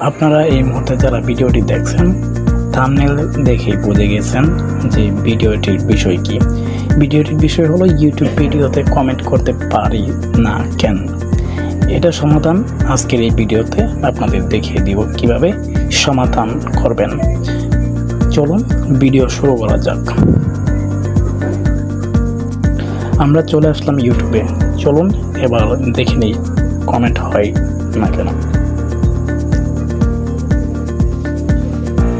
আপনারা এই মুহূর্তে যারা ভিডিওটি দেখছেন থামনেল দেখেই বুঝে গেছেন যে ভিডিওটির বিষয় কি। ভিডিওটির বিষয় হলো ইউটিউব ভিডিওতে কমেন্ট করতে পারি না কেন? এটা সমাধান আজকের এই ভিডিওতে আপনাদের দেখিয়ে দিব কীভাবে সমাধান করবেন। চলুন, ভিডিও শুরু করা যাক। আমরা চলে আসলাম ইউটিউবে চলুন, এবার দেখে নিই কমেন্ট হয় না কেন।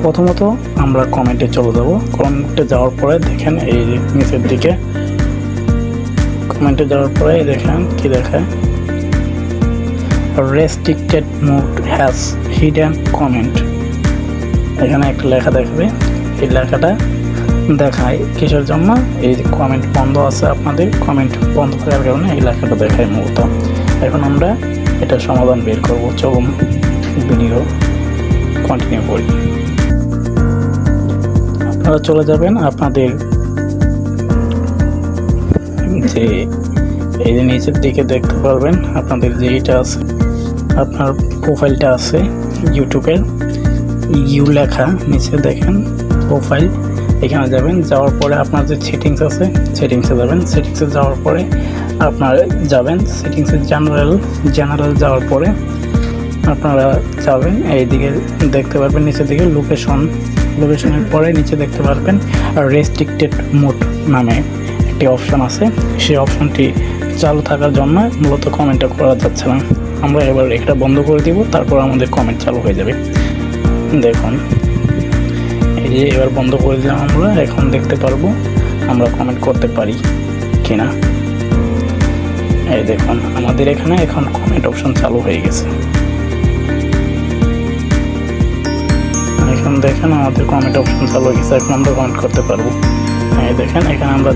প্রথমত আমরা কমেন্টে চলে যাব। কমেন্টে যাওয়ার পরে দেখেন এই নিচের দিকে। কমেন্টে যাওয়ার পরে দেখেন কি দেখায় restricted mode has hidden comment এখানে একটা লেখা দেখবে। এই লেখাটা দেখায় কিসের জন্য? এই কমেন্ট বন্ধ আছে আপনাদের কমেন্ট বন্ধ থাকার কারণে এই লেখাটা দেখায় মূলত। এখন আমরা এটা সমাধান বের করব। চলুন ভিডিও কন্টিনিউ করি। আপনারা চলে যাবেন আপনাদের যে এই যে নিচের দিকে দেখতে পারবেন আপনাদের যে এটা আছে, আপনার প্রোফাইলটা আছে ইউটিউবের ইউ লেখা নিচে দেখেন প্রোফাইল এখানে যাবেন, যাওয়ার পরে আপনার যে সেটিংস আছে সেটিংসে যাবেন। সেটিংসে যাওয়ার পরে আপনার যাবেন সেটিংসে জেনারেল জেনারেল যাওয়ার পরে আপনারা যাবেন, এইদিকে দেখতে পারবেন নিচের দিকে লোকেশন লোকেশনের পরে নিচে দেখতে পারবেন রেস্ট্রিক্টেড মোড নামে একটি অপশান আছে। সেই অপশনটি চালু থাকার জন্য মূলত কমেন্টটা করা যাচ্ছে না। আমরা এবার এটা বন্ধ করে দিব, তারপর আমাদের কমেন্ট চালু হয়ে যাবে। দেখুন, এই যে এবার বন্ধ করে দিলাম আমরা, এখন দেখতে পারব আমরা কমেন্ট করতে পারি কিনা। এই দেখুন, আমাদের এখানে এখন কমেন্ট অপশন চালু হয়ে গেছে। এখন আমাদের কমেন্ট অপশন ভালো হয়ে গেছে এখন আমরা কমেন্ট করতে পারব। হ্যাঁ দেখেন, এখানে আমরা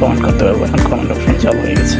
কমেন্ট করতে পারব। এখন কমেন্ট অপশন চালু হয়ে গেছে।